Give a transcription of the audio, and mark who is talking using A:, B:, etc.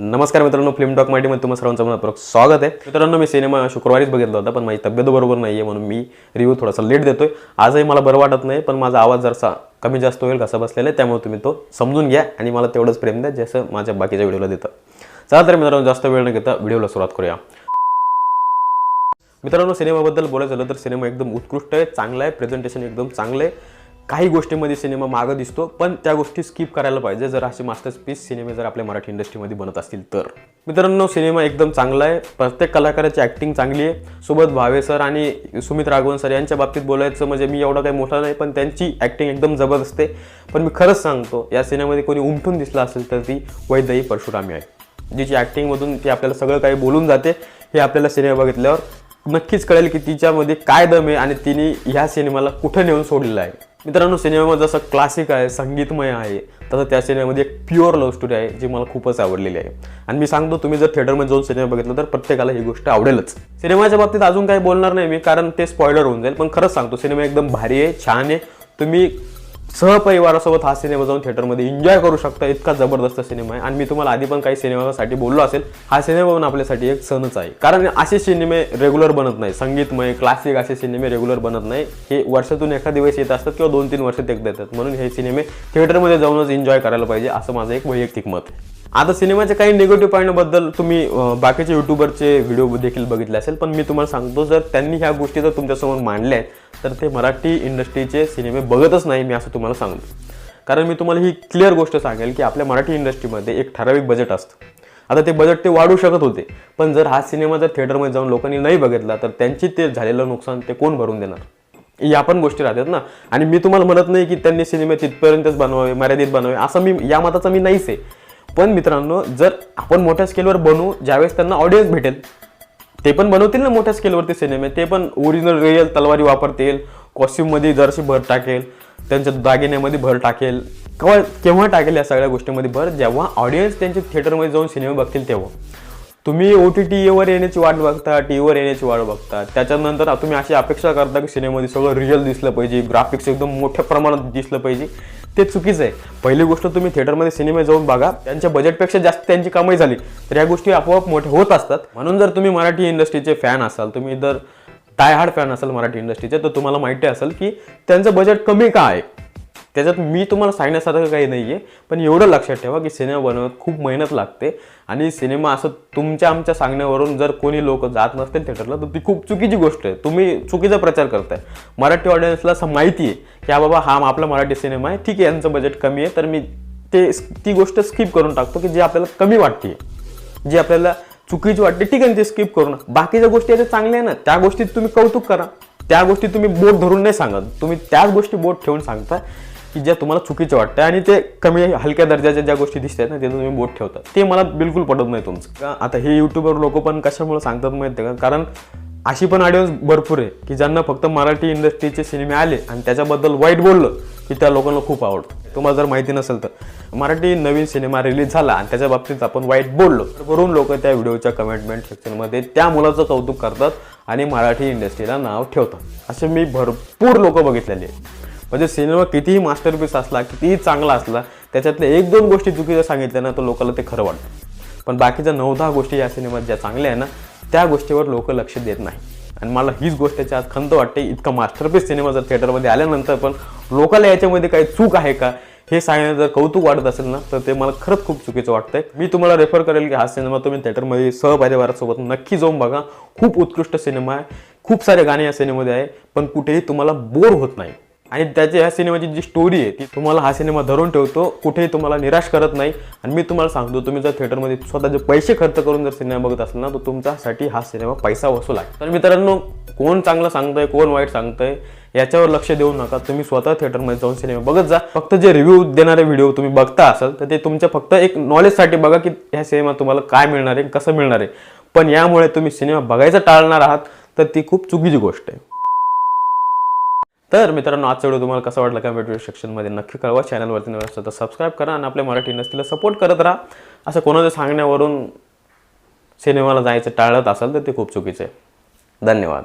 A: नमस्कार मित्रांनो film talk माहितीमध्ये तुम्हाला सर्वांचं मनपूर्वक स्वागत आहे. मित्रांनो मी सिनेमा शुक्रवारीच बघितला होता पण माझी तब्येत बरोबर नाही आहे म्हणून मी रिव्ह्यू थोडासा लेट देतोय. आजही मला बरं वाटत नाही पण माझा आवाज जरसा कमी जास्त होईल कसा बसलेला आहे त्यामुळे तुम्ही तो समजून घ्या आणि मला तेवढंच प्रेम द्या जसं माझ्या बाकीच्या व्हिडिओला देतं. चला तर मित्रांनो जास्त वेळ न घेता व्हिडिओला सुरुवात करूया. मित्रांनो सिनेमाबद्दल बोलायचं झालं तर सिनेमा एकदम उत्कृष्ट आहे चांगला आहे प्रेझेंटेशन एकदम चांगलं आहे. काही गोष्टीमध्ये सिनेमा मागं दिसतो पण त्या गोष्टी स्किप करायला पाहिजे. जर असे मास्टर पीस सिनेमे जर आपल्या मराठी इंडस्ट्रीमध्ये बनत असतील तर. मित्रांनो सिनेमा एकदम चांगला आहे. प्रत्येक कलाकाराची ॲक्टिंग चांगली आहे. सोबत भावे सर आणि सुमित राघवन सर यांच्या बाबतीत बोलायचं म्हणजे मी एवढा काही मोठा नाही पण त्यांची ॲक्टिंग एकदम जबरदस्त आहे. पण मी खरंच सांगतो या सिनेमामध्ये कोणी उमटून दिसला असेल तर ती वैदई परशुरामी आहे. जिची ॲक्टिंगमधून ती आपल्याला सगळं काही बोलून जाते हे आपल्याला सिनेमा बघितल्यावर नक्कीच कळेल की तिच्यामध्ये काय दम आहे आणि तिने ह्या सिनेमाला कुठं नेऊन सोडलेला आहे. मित्रांनो सिनेमा जसं क्लासिक आहे संगीतमय आहे तसं त्या सिनेमामध्ये एक प्युअर लव्ह स्टोरी आहे जी मला खूपच आवडलेली आहे. आणि मी सांगतो तुम्ही जर थिएटरमध्ये जाऊन सिनेमा बघितला तर प्रत्येकाला ही गोष्ट आवडेलच. सिनेमाच्या बाबतीत अजून काही बोलणार नाही मी कारण ते स्पॉयलर होऊन जाईल पण खरंच सांगतो सिनेमा एकदम भारी आहे छान आहे. तुम्ही सहपरिवारासोबत हा सिनेमा जाऊन थिएटरमध्ये एन्जॉय करू शकता. इतका जबरदस्त सिनेमा आहे. आणि मी तुम्हाला आधी पण काही सिनेमासाठी बोललो असेल हा सिनेमा पण आपल्यासाठी एक सणच आहे. कारण असे सिनेमे रेग्युलर बनत नाही. संगीतमय क्लासिक असे सिनेमे रेग्युलर बनत नाही. हे वर्षातून एखाद दिवस येत असतात किंवा दोन तीन वर्षात एकदा येतात. म्हणून हे सिनेमे थिएटरमध्ये जाऊनच एन्जॉय करायला पाहिजे असं माझं एक वैयक्तिक मत आहे. आता सिनेमाच्या काही निगेटिव्ह पॉईंटबद्दल तुम्ही बाकीचे युट्यूबरचे व्हिडिओ देखील बघितले असेल पण मी तुम्हाला सांगतो जर त्यांनी ह्या गोष्टी जर तुमच्यासमोर मांडल्या आहेत तर ते मराठी इंडस्ट्रीचे सिनेमे बघतच नाही मी असं तुम्हाला सांगतो. कारण मी तुम्हाला ही क्लिअर गोष्ट सांगेल की आपल्या मराठी इंडस्ट्रीमध्ये एक ठराविक बजेट असतं. आता ते बजेट ते वाढू शकत होते पण जर हा सिनेमा जर थिएटरमध्ये जाऊन लोकांनी नाही बघितला तर त्यांची ते झालेलं नुकसान ते कोण भरून देणार? या पण गोष्टी राहतात ना. आणि मी तुम्हाला म्हणत नाही की त्यांनी सिनेमे तिथपर्यंतच बनवावे मर्यादित बनवावे असं मी या मताचा मी नाहीच आहे. पण मित्रांनो जर आपण मोठ्या स्केलवर बनवू ज्यावेळेस त्यांना ऑडियन्स भेटेल ते पण बनवतील ना मोठ्या स्केलवरती सिनेमे ते पण ओरिजिनल रिअल तलवारी वापरतील कॉस्ट्युममध्ये जरशी भर टाकेल त्यांच्या दागिन्यामध्ये भर टाकेल केव्हा केव्हा टाकेल या सगळ्या गोष्टीमध्ये भर जेव्हा ऑडियन्स त्यांच्या थिएटरमध्ये जाऊन सिनेमे बघतील तेव्हा. तुम्ही ओ टी टीवर येण्याची वाट बघता टी व्हीवर येण्याची वाट बघता त्याच्यानंतर तुम्ही अशी अपेक्षा करता की सिनेमामध्ये सगळं रिअल दिसलं पाहिजे ग्राफिक्स एकदम मोठ्या प्रमाणात दिसलं पाहिजे. ते चुकीचं आहे. पहिली गोष्ट तुम्ही थिएटरमध्ये सिनेमे जाऊन बघा. त्यांच्या बजेटपेक्षा जास्त त्यांची कमाई झाली तर या गोष्टी आपोआप मोठ्या होत असतात. म्हणून जर तुम्ही मराठी इंडस्ट्रीचे फॅन असाल तुम्ही जर टाय हार्ड फॅन असाल मराठी इंडस्ट्रीचे तर तुम्हाला माहिती असेल की त्यांचं बजेट कमी का आहे? त्याच्यात मी तुम्हाला सांगण्यासारखं काही नाही आहे पण एवढं लक्षात ठेवा की सिनेमा बनवत खूप मेहनत लागते आणि सिनेमा असं तुमच्या आमच्या सांगण्यावरून जर कोणी लोक जात नसतील थिएटरला तर ती खूप चुकीची गोष्ट आहे. तुम्ही चुकीचा प्रचार करताय. मराठी ऑडियन्सला असं माहिती आहे की हा बाबा हा आपला मराठी सिनेमा आहे ठीक आहे यांचं बजेट कमी आहे तर मी ते ती गोष्ट स्किप करून टाकतो की जी आपल्याला कमी वाटते. जी आपल्याला चुकीची वाटते ठीक आहे ना, ते स्किप करू बाकीच्या गोष्टी याच्या चांगल्या आहे ना त्या गोष्टीत तुम्ही कौतुक करा. त्या गोष्टी तुम्ही बोट धरून नाही सांगत. तुम्ही त्याच गोष्टी बोट ठेवून सांगता की ज्या तुम्हाला चुकीच्या वाटतं आणि ते कमी हलक्या दर्जाच्या ज्या गोष्टी दिसतात ना ते तुम्ही बोट ठेवता ते मला बिलकुल पटत नाही तुमचं. आता हे यूट्यूबवर लोक पण कशामुळे सांगतात माहिती का? कारण अशी पण ऑडियन्स भरपूर आहे की ज्यांना फक्त मराठी इंडस्ट्रीचे सिनेमे आले आणि त्याच्याबद्दल वाईट बोललं की त्या लोकांना खूप आवडतं. तुम्हाला जर माहिती नसेल तर. मराठी नवीन सिनेमा रिलीज झाला आणि त्याच्या बाबतीत आपण वाईट बोललो तर वरून लोक त्या व्हिडिओच्या कमेंटमेंट सेक्शनमध्ये त्या मुलाचं कौतुक करतात आणि मराठी इंडस्ट्रीला नाव ठेवतात. असे मी भरपूर लोक बघितलेले आहेत. म्हणजे सिनेमा कितीही मास्टरपीस असला कितीही चांगला असला त्याच्यातल्या एक दोन गोष्टी चुकीच्या सांगितल्या ना तर लोकांना ते खरं वाटतं. पण बाकीच्या नऊ दहा गोष्टी या सिनेमात ज्या चांगल्या आहे ना त्या गोष्टीवर लोक लक्ष देत नाही. आणि मला हीच गोष्टीची आज खंत वाटते इतका मास्टरपीस सिनेमा जर थिएटरमध्ये आल्यानंतर पण लोकांना याच्यामध्ये काही चूक आहे का हे सांगण्यात जर कौतुक वाटत असेल ना तर ते मला खरंच खूप चुकीचं वाटतंय. मी तुम्हाला रेफर करेल की हा सिनेमा तुम्ही थिएटरमध्ये सहपरिवारासोबत नक्की जाऊन बघा. खूप उत्कृष्ट सिनेमा आहे. खूप सारे गाणे या सिनेमामध्ये आहे पण कुठेही तुम्हाला बोर होत नाही. आणि त्याची ह्या सिनेमाची जी स्टोरी आहे ती तुम्हाला हा सिनेमा धरून ठेवतो कुठेही तुम्हाला निराश करत नाही. आणि मी तुम्हाला सांगतो तुम्ही जर थिएटरमध्ये स्वतःचे पैसे खर्च करून जर सिनेमा बघत असाल ना तर तुमच्यासाठी हा सिनेमा पैसा वसूल आहे. तर मित्रांनो कोण चांगलं सांगतंय कोण वाईट सांगतंय याच्यावर लक्ष देऊ नका. तुम्ही स्वतः थिएटरमध्ये जाऊन सिनेमा बघत जा. फक्त जे रिव्ह्यू देणारे व्हिडिओ तुम्ही बघता असाल तर ते तुमच्या फक्त एक नॉलेजसाठी बघा की ह्या सिनेमा तुम्हाला काय मिळणार आहे कसं मिळणार आहे. पण यामुळे तुम्ही सिनेमा बघायचं टाळणार आहात तर ती खूप चुकीची गोष्ट आहे. तर मित्रांनो आजचा व्हिडिओ तुम्हाला कसा वाटला कमेंट सेक्शनमध्ये नक्की कळवा. चॅनलवरती नवीन तर सबस्क्राईब करा आणि आपल्या मराठी इंडस्ट्रीला सपोर्ट करत राहा. असं कोणाच्या सांगण्यावरून सिनेमाला जायचं टाळत असाल तर ते खूप चुकीचं आहे. धन्यवाद.